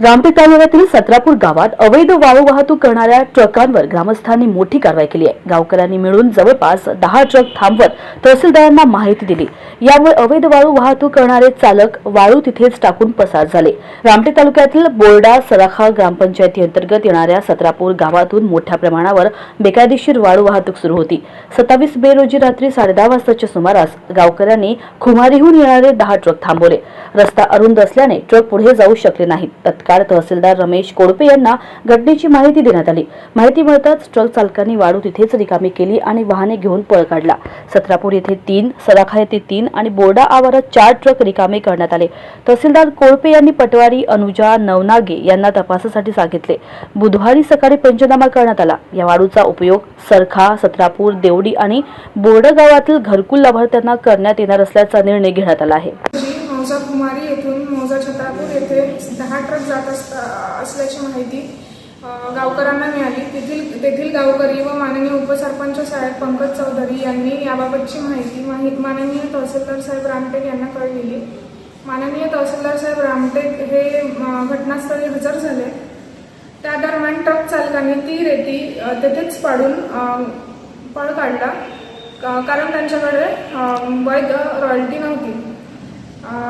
रामटेक तालुक्यातील सत्रापूर गावात अवैध वाळू वाहतूक करणाऱ्या ट्रकांवर ग्रामस्थांनी मोठी कारवाई केली आहे. गावकऱ्यांनी मिळून जवळपास दहा ट्रक थांबवत तहसीलदारांना माहिती दिली. यामुळे अवैध वाळू वाहतूक करणारे चालक वाळू तिथेच टाकून पसार झाले. रामटेक तालुक्यातील बोर्डा सराखा ग्रामपंचायती अंतर्गत येणाऱ्या सत्रापूर गावातून मोठ्या प्रमाणावर बेकायदेशीर वाळू वाहतूक सुरू होती. सत्तावीस मे रोजी रात्री साडेदहा वाजताच्या सुमारास गावकऱ्यांनी खुमारीहून येणारे दहा ट्रक थांबवले. रस्ता अरुंद असल्याने ट्रक पुढे जाऊ शकले नाहीत. तत्काळ तहसीलदार रमेश कोडपे यांना घटनेची माहिती देण्यात आली. माहिती मिळताच ट्रक चालकांनी वाळू तिथेच रिकामी केली आणि वाहने घेऊन पळ काढला. सत्रापूर येथे तीन सराखा येथे तीन आणि बोर्डा आवारात चार ट्रक रिकामे करण्यात आले. तहसीलदार कोळपे यांनी पटवारी अनुजा नवनागे यांना तपासासाठी सांगितले. बुधवारी सकाळी पंचनामा करण्यात आला. या वाळूचा उपयोग सरखा सत्रापूर देवडी आणि बोर्डा गावातील घरकुल लाभार्थ्यांना करण्यात येणार असल्याचा निर्णय घेण्यात आला आहे. रोजी मौजा कुमारी येथून मौजा छत्रापूर येथे दहा ट्रक जात असल्याची माहिती गावकरांना गावकऱ्यांना मिळाली. तेथील तेथील गावकरी व माननीय उपसरपंच साहेब पंकज चौधरी यांनी याबाबतची माहिती माननीय तहसीलदार साहेब रामटेक यांना कळविली. माननीय तहसीलदार साहेब रामटेक हे घटनास्थळी हजर झाले. त्या दरम्यान ट्रक चालकाने ती रेती तेथेच पाडून पळ काढला. का- कारण त्यांच्याकडे वैध रॉयल्टी नव्हती.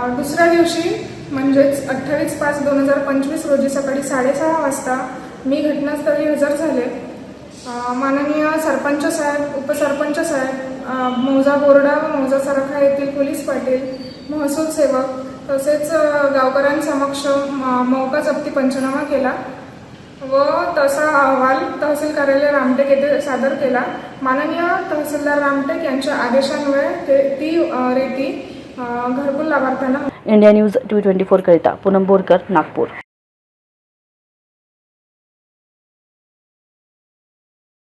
दुसऱ्या दिवशी म्हणजेच अठ्ठावीस पाच दोन हजार पंचवीस रोजी सकाळी साडेसहा वाजता मी घटनास्थळी हजर झाले. माननीय सरपंच साहेब उपसरपंच साहेब मौजा बोर्डा व मौजा सरखा येथील पोलीस पाटील महसूल सेवक तसेच गावकऱ्यांसमक्ष म- मौका जप्ती पंचनामा केला व तसा अहवाल तहसील कार्यालय रामटेक येथे सादर केला. माननीय तहसीलदार रामटेक यांच्या आदेशान्वये ते ती रेती घरकुल लाभार्थ्यांना India news two twenty four करिता पूनम बोरकर नागपूर.